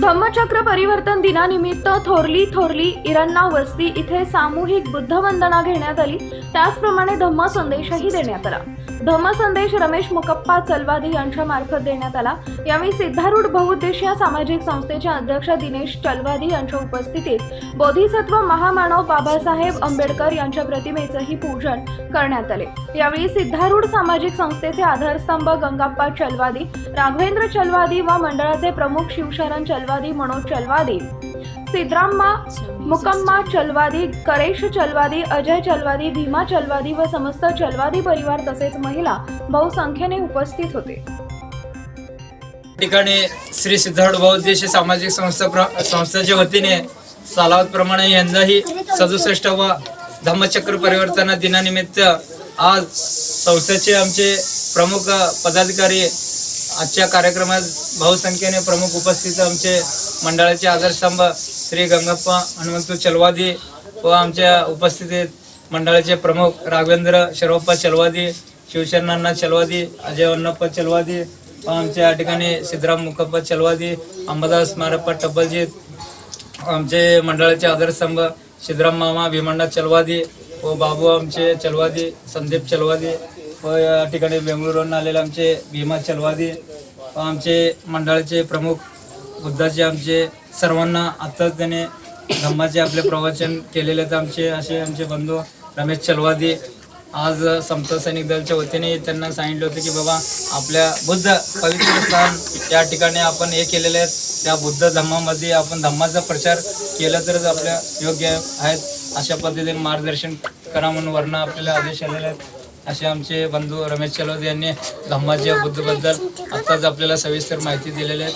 धम्मचक्र परिवर्तन दिनानिमित्त थोरली थोरली इरण्णा वस्ती इथे सामूहिक बुद्धवंदना घेण्यात आली. त्याचप्रमाणे धम्म संदेशही देण्यात आला. धम्म संदेश रमेश मुकप्पा चलवादी यांच्या मार्फत देण्यात आला. यावेळी सिद्धारूढ बहुउद्देशीय सामाजिक संस्थेचे अध्यक्ष दिनेश चलवादी यांच्या उपस्थितीत बोधिसत्व महामानव बाबासाहेब आंबेडकर यांच्या प्रतिमेचंही पूजन करण्यात आले. यावेळी सिद्धारूढ सामाजिक संस्थेचे आधारस्तंभ गंगाप्पा चलवादी राघवेंद्र चलवादी व मंडळाचे प्रमुख शिवशरण चलवादी मनोज चलवादी सिद्राम्मा मुकम्मा चलवादी करेश चलवादी अजय चलवादी भीमा चलवादी व समस्त चलवादी परिवार तसेच महिला बहुसंख्येने उपस्थित होते. ठिकाणी श्री सिद्धार्थ बहुउद्देशीय सामाजिक संस्था प्र- संस्थेच्या वतीने सालावतप्रमाणे यंदाही सदुसष्ट व धम्मचक्र परिवर्तन दिनानिमित्त आज संस्थेचे आमचे प्रमुख पदाधिकारी आजच्या कार्यक्रमात बहुसंख्येने प्रमुख उपस्थित आमचे मंडळाचे आधारस्तंभ श्री गंगप्पा हनुमंतू चलवादी व आमच्या उपस्थितीत मंडळाचे प्रमुख राघवेंद्र शरवप्पा चलवादी शिवशरणांना चलवादी अजय अन्नप्पा चलवादी व आमच्या या ठिकाणी सिद्धराम मुखप्पा चलवादी अंबादास मारप्पा टब्बलजीत आमचे मंडळाचे आधारस्तंभ सिद्धराम मामा भीमण्णा चलवादी व बाबू आमचे चलवादी संदीप चलवादी व या ठिकाणी बेंगळुरूहून आलेले आमचे भीमा चलवादी व आमचे मंडळाचे प्रमुख बुद्धाचे आमचे सर्वांना आत्ताच त्याने धम्माचे आपले प्रवचन केलेले आहेत आमचे असे आमचे बंधू रमेश चलवादी आज समता सैनिक दलच्या वतीने त्यांना सांगितलं होतं की बाबा आपल्या बुद्ध पवित्र स्थान या ठिकाणी आपण हे केलेले आहेत. त्या बुद्ध धम्मामध्ये आपण धम्माचा प्रचार केला तरच आपल्या योग्य आहेत. अशा पद्धतीने मार्गदर्शन करा म्हणून वर्ण आपल्याला आदेश आलेले आहेत. असे आमचे बंधू रमेश चलवद यांनी धम्माच्या बुद्धबद्दल आत्ताच आपल्याला सविस्तर माहिती दिलेली आहे.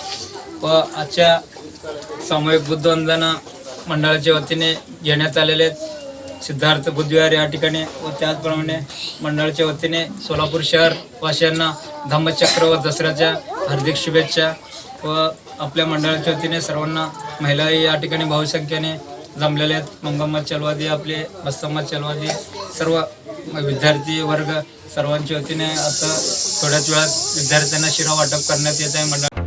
व आजच्या सामूहिक बुद्धवंदना मंडळाच्या वतीने घेण्यात आलेले आहेत. सिद्धार्थ बुद्धविहार या ठिकाणी व त्याचप्रमाणे मंडळाच्या वतीने सोलापूर शहर वासियांना धम्मचक्र व दसऱ्याच्या हार्दिक शुभेच्छा व आपल्या मंडळाच्या वतीने सर्वांना महिलाही या ठिकाणी बहुसंख्येने जमलेले आहेत. मंगम्मद चलवादी आपले बस्तम्मद चलवादी सर्व विद्यार्थी वर्ग सर्वांच्या वतीने आता थोड्याच वेळात विद्यार्थ्यांना शिरा वाटप करण्यात येत आहे. मंडळ